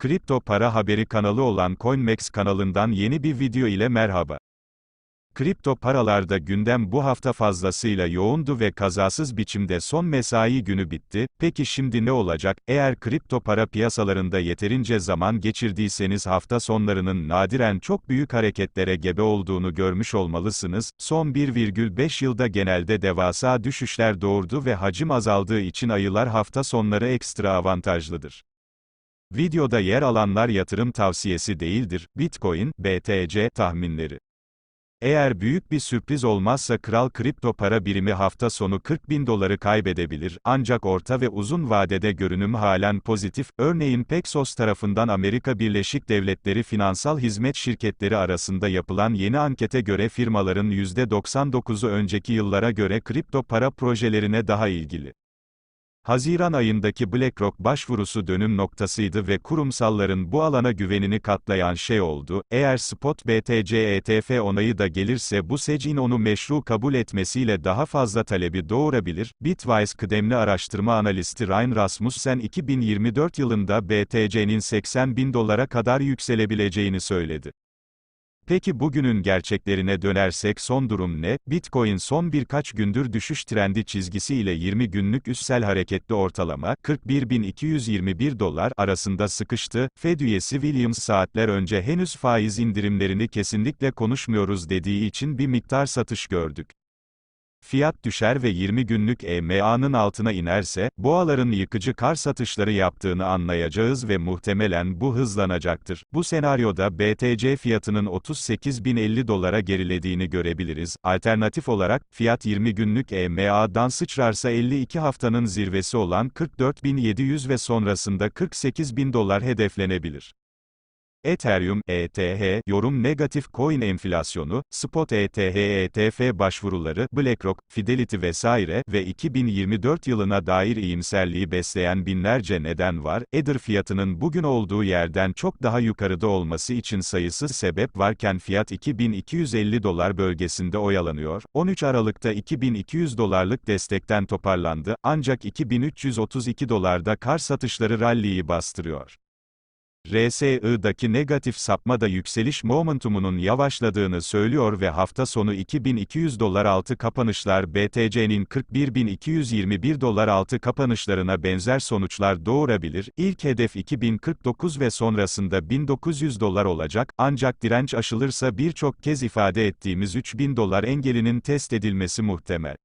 Kripto para haberi kanalı olan CoinMex kanalından yeni bir video ile merhaba. Kripto paralarda gündem bu hafta fazlasıyla yoğundu ve kazasız biçimde son mesai günü bitti. Peki şimdi ne olacak? Eğer kripto para piyasalarında yeterince zaman geçirdiyseniz hafta sonlarının nadiren çok büyük hareketlere gebe olduğunu görmüş olmalısınız. Son 1,5 yılda genelde devasa düşüşler doğurdu ve hacim azaldığı için ayılar hafta sonları ekstra avantajlıdır. Videoda yer alanlar yatırım tavsiyesi değildir, Bitcoin, BTC, tahminleri. Eğer büyük bir sürpriz olmazsa kral kripto para birimi hafta sonu 40 bin doları kaybedebilir, ancak orta ve uzun vadede görünüm halen pozitif, örneğin Paxos tarafından Amerika Birleşik Devletleri finansal hizmet şirketleri arasında yapılan yeni ankete göre firmaların %99'u önceki yıllara göre kripto para projelerine daha ilgili. Haziran ayındaki BlackRock başvurusu dönüm noktasıydı ve kurumsalların bu alana güvenini katlayan şey oldu. Eğer spot BTC ETF onayı da gelirse bu secin onu meşru kabul etmesiyle daha fazla talebi doğurabilir. Bitwise kıdemli araştırma analisti Ryan Rasmussen 2024 yılında BTC'nin 80 bin dolara kadar yükselebileceğini söyledi. Peki bugünün gerçeklerine dönersek son durum ne? Bitcoin son birkaç gündür düşüş trendi çizgisiyle 20 günlük üssel hareketli ortalama 41.221 dolar arasında sıkıştı. Fed üyesi Williams saatler önce henüz faiz indirimlerini kesinlikle konuşmuyoruz dediği için bir miktar satış gördük. Fiyat düşer ve 20 günlük EMA'nın altına inerse, boğaların yıkıcı kar satışları yaptığını anlayacağız ve muhtemelen bu hızlanacaktır. Bu senaryoda BTC fiyatının 38.050 dolara gerilediğini görebiliriz. Alternatif olarak, fiyat 20 günlük EMA'dan sıçrarsa 52 haftanın zirvesi olan 44.700 ve sonrasında 48.000 dolar hedeflenebilir. Ethereum, ETH, yorum negatif coin enflasyonu, spot ETH, ETF başvuruları, BlackRock, Fidelity vesaire ve 2024 yılına dair iyimserliği besleyen binlerce neden var. Ether fiyatının bugün olduğu yerden çok daha yukarıda olması için sayısız sebep varken fiyat 2250 dolar bölgesinde oyalanıyor. 13 Aralık'ta 2200 dolarlık destekten toparlandı, ancak 2332 dolarda kar satışları ralliyi bastırıyor. RSI'daki negatif sapma da yükseliş momentumunun yavaşladığını söylüyor ve hafta sonu 2200 dolar altı kapanışlar BTC'nin 41.221 dolar altı kapanışlarına benzer sonuçlar doğurabilir. İlk hedef 2049 ve sonrasında 1900 dolar olacak, ancak direnç aşılırsa birçok kez ifade ettiğimiz 3000 dolar engelinin test edilmesi muhtemel.